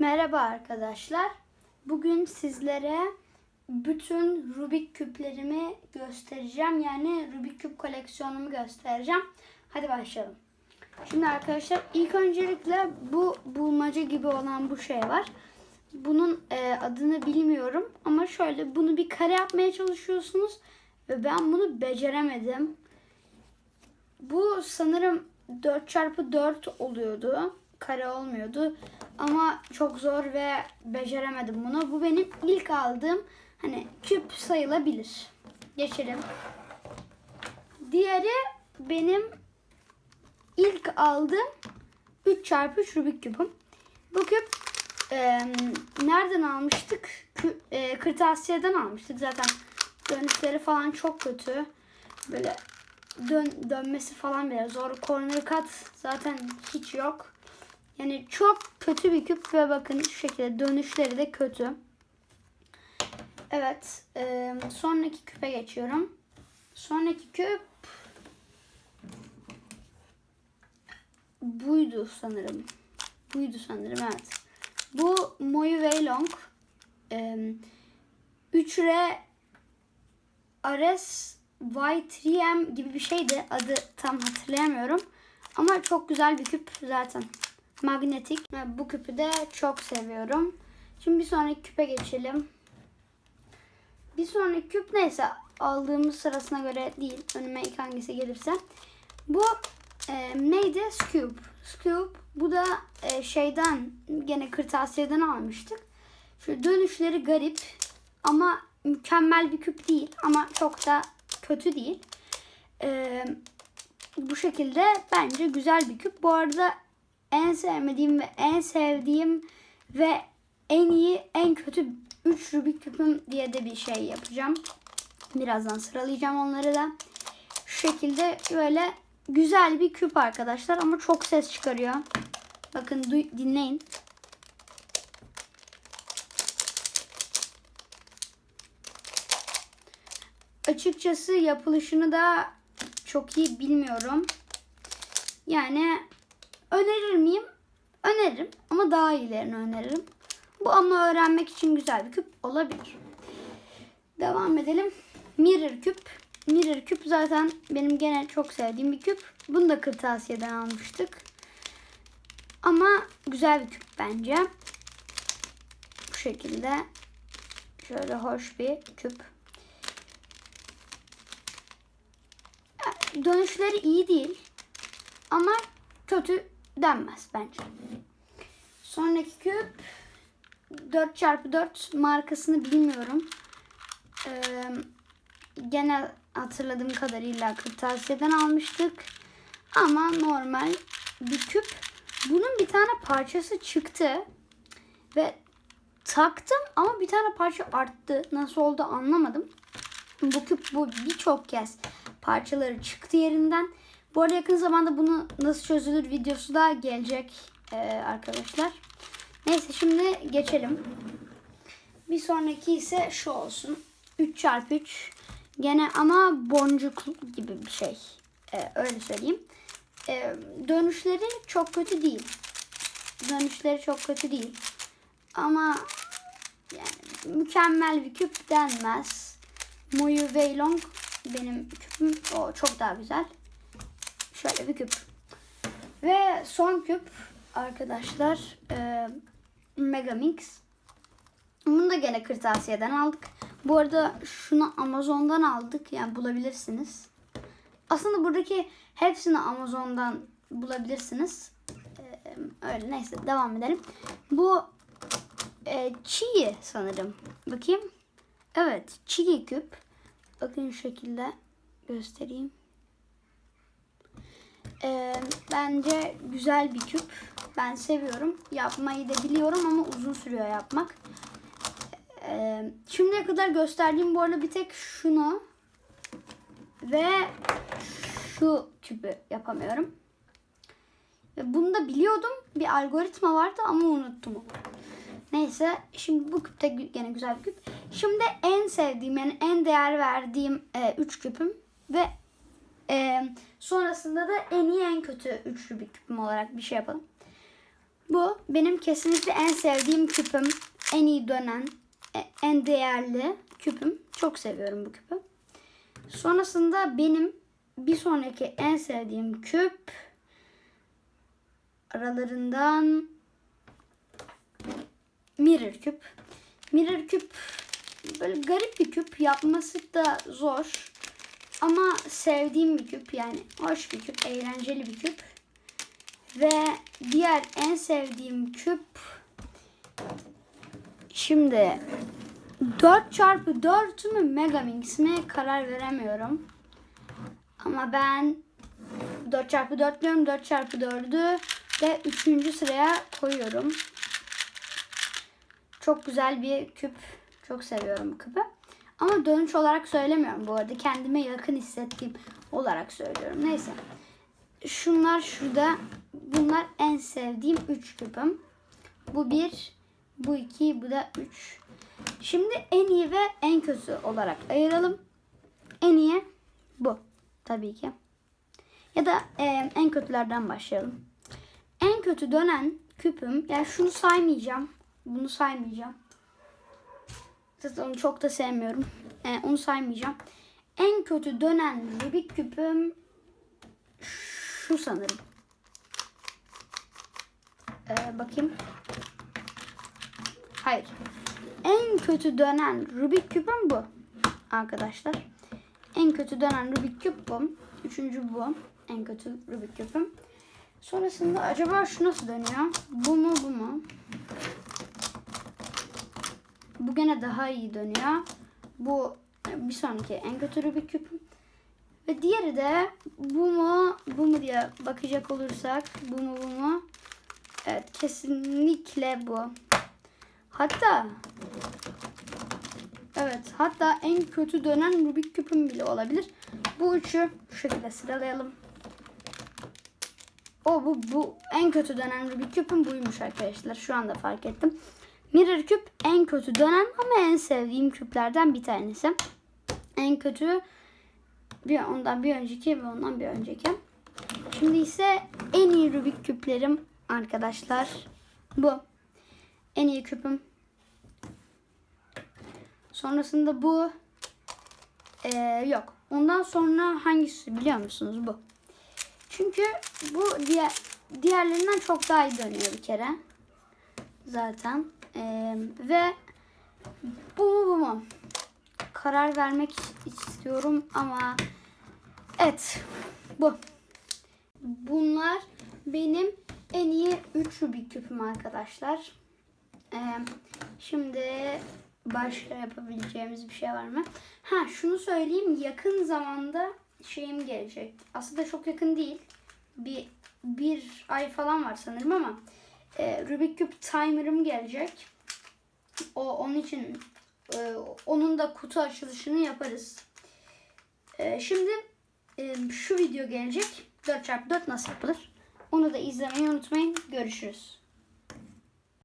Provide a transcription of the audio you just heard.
Merhaba arkadaşlar. Bugün sizlere bütün Rubik küplerimi göstereceğim. Yani Rubik küp koleksiyonumu göstereceğim. Hadi başlayalım. Şimdi arkadaşlar ilk öncelikle bu bulmaca gibi olan bu şey var. Bunun e, adını bilmiyorum ama şöyle bunu bir kare yapmaya çalışıyorsunuz ve ben bunu beceremedim. Bu sanırım 4x4 oluyordu. Kare olmuyordu. Ama çok zor ve beceremedim bunu. Bu benim ilk aldığım hani küp sayılabilir. Geçelim. Diğeri benim ilk aldığım 3x3 Rubik küpüm. Bu küp e, nereden almıştık? Kü, e, kırtasiyeden almıştık. Zaten dönüşleri falan çok kötü. Böyle dön, dönmesi falan biraz zor. Corner cut zaten hiç yok. Yani çok kötü bir küp ve bakın şu şekilde dönüşleri de kötü. Evet. E, sonraki küpe geçiyorum. Sonraki küp buydu sanırım. Buydu sanırım evet. Bu Moyu Weilong. E, 3R Ares Y3M gibi bir şeydi. Adı tam hatırlayamıyorum. Ama çok güzel bir küp zaten. Magnetik. Bu küpü de çok seviyorum. Şimdi bir sonraki küpe geçelim. Bir sonraki küp neyse aldığımız sırasına göre değil. Önüme ilk hangisi gelirse. Bu e, neydi? Scoop. Scoop. Bu da e, şeyden gene kırtasiyeden almıştık. Şu dönüşleri garip ama mükemmel bir küp değil ama çok da kötü değil. Ee, bu şekilde bence güzel bir küp. Bu arada en sevmediğim ve en sevdiğim ve en iyi en kötü 3 Rubik küpüm diye de bir şey yapacağım. Birazdan sıralayacağım onları da. Şu şekilde böyle güzel bir küp arkadaşlar ama çok ses çıkarıyor. Bakın dinleyin. Açıkçası yapılışını da çok iyi bilmiyorum. Yani önerir miyim? Öneririm ama daha iyilerini öneririm. Bu ama öğrenmek için güzel bir küp olabilir. Devam edelim. Mirror küp. Mirror küp zaten benim gene çok sevdiğim bir küp. Bunu da kırtasiyeden almıştık. Ama güzel bir küp bence. Bu şekilde şöyle hoş bir küp. dönüşleri iyi değil. Ama kötü denmez bence. Sonraki küp 4x4 markasını bilmiyorum. Ee, genel hatırladığım kadarıyla kırtasiyeden almıştık. Ama normal bir küp. Bunun bir tane parçası çıktı. Ve taktım ama bir tane parça arttı. Nasıl oldu anlamadım. Bu küp bu birçok kez parçaları çıktı yerinden. Bu arada yakın zamanda bunu nasıl çözülür videosu da gelecek ee, arkadaşlar. Neyse şimdi geçelim. Bir sonraki ise şu olsun. 3x3 gene ama boncuk gibi bir şey. Ee, öyle söyleyeyim. Ee, dönüşleri çok kötü değil. Dönüşleri çok kötü değil. Ama yani mükemmel bir küp denmez. Moyu Weilong benim küpüm o çok daha güzel. Şöyle bir küp. Ve son küp arkadaşlar e, Megamix. Bunu da gene kırtasiyeden aldık. Bu arada şunu Amazon'dan aldık. Yani bulabilirsiniz. Aslında buradaki hepsini Amazon'dan bulabilirsiniz. E, öyle neyse devam edelim. Bu e, çiğ sanırım. Bakayım. Evet çiğ küp. Bakın şu şekilde göstereyim. Ee, bence güzel bir küp. Ben seviyorum. Yapmayı da biliyorum ama uzun sürüyor yapmak. Ee, şimdiye kadar gösterdiğim bu arada bir tek şunu ve şu küpü yapamıyorum. Ve bunu da biliyordum. Bir algoritma vardı ama unuttum. Neyse şimdi bu küp de gene güzel bir küp. Şimdi en sevdiğim yani en değer verdiğim 3 e, küpüm ve e, sonrasında da en iyi en kötü üçlü bir küpüm olarak bir şey yapalım. Bu benim kesinlikle en sevdiğim küpüm. En iyi dönen, e- en değerli küpüm. Çok seviyorum bu küpü. Sonrasında benim bir sonraki en sevdiğim küp aralarından mirror küp. Mirror küp böyle garip bir küp. Yapması da zor. Ama sevdiğim bir küp yani hoş bir küp, eğlenceli bir küp. Ve diğer en sevdiğim küp şimdi 4 çarpı 4 mü Megamix mi karar veremiyorum. Ama ben 4 çarpı 4 diyorum. 4 çarpı 4'ü de 3. sıraya koyuyorum. Çok güzel bir küp. Çok seviyorum küpü. Ama dönüş olarak söylemiyorum bu arada. Kendime yakın hissettiğim olarak söylüyorum. Neyse. Şunlar şurada. Bunlar en sevdiğim 3 küpüm. Bu 1, bu 2, bu da 3. Şimdi en iyi ve en kötü olarak ayıralım. En iyi bu tabii ki. Ya da e, en kötülerden başlayalım. En kötü dönen küpüm. Yani şunu saymayacağım. Bunu saymayacağım. Zaten onu çok da sevmiyorum. E, onu saymayacağım. En kötü dönen Rubik küpüm şu sanırım. E, bakayım. Hayır. En kötü dönen Rubik küpüm bu. Arkadaşlar. En kötü dönen Rubik küp bu. Üçüncü bu. En kötü Rubik küpüm. Sonrasında acaba şu nasıl dönüyor? Bu mu bu mu? Bu gene daha iyi dönüyor. Bu bir sonraki en kötü Rubik küpüm. Ve diğeri de bu mu bu mu diye bakacak olursak bu mu bu mu? Evet kesinlikle bu. Hatta evet hatta en kötü dönen Rubik küpüm bile olabilir. Bu üçü şu şekilde sıralayalım. O bu bu en kötü dönen Rubik küpüm buymuş arkadaşlar. Şu anda fark ettim. Mirror küp en kötü dönen ama en sevdiğim küplerden bir tanesi. En kötü bir ondan bir önceki ve ondan bir önceki. Şimdi ise en iyi Rubik küplerim arkadaşlar. Bu. En iyi küpüm. Sonrasında bu. Ee, yok. Ondan sonra hangisi biliyor musunuz? Bu. Çünkü bu diğer diğerlerinden çok daha iyi dönüyor bir kere. Zaten. Ee, ve bu mu bu mu? Karar vermek istiyorum ama evet bu. Bunlar benim en iyi 3 Rubik küpüm arkadaşlar. Ee, şimdi başka yapabileceğimiz bir şey var mı? Ha şunu söyleyeyim yakın zamanda şeyim gelecek. Aslında çok yakın değil. Bir, bir ay falan var sanırım ama e, Rubik küp timer'ım gelecek. O onun için e, onun da kutu açılışını yaparız. E, şimdi e, şu video gelecek. 4x4 nasıl yapılır? Onu da izlemeyi unutmayın. Görüşürüz.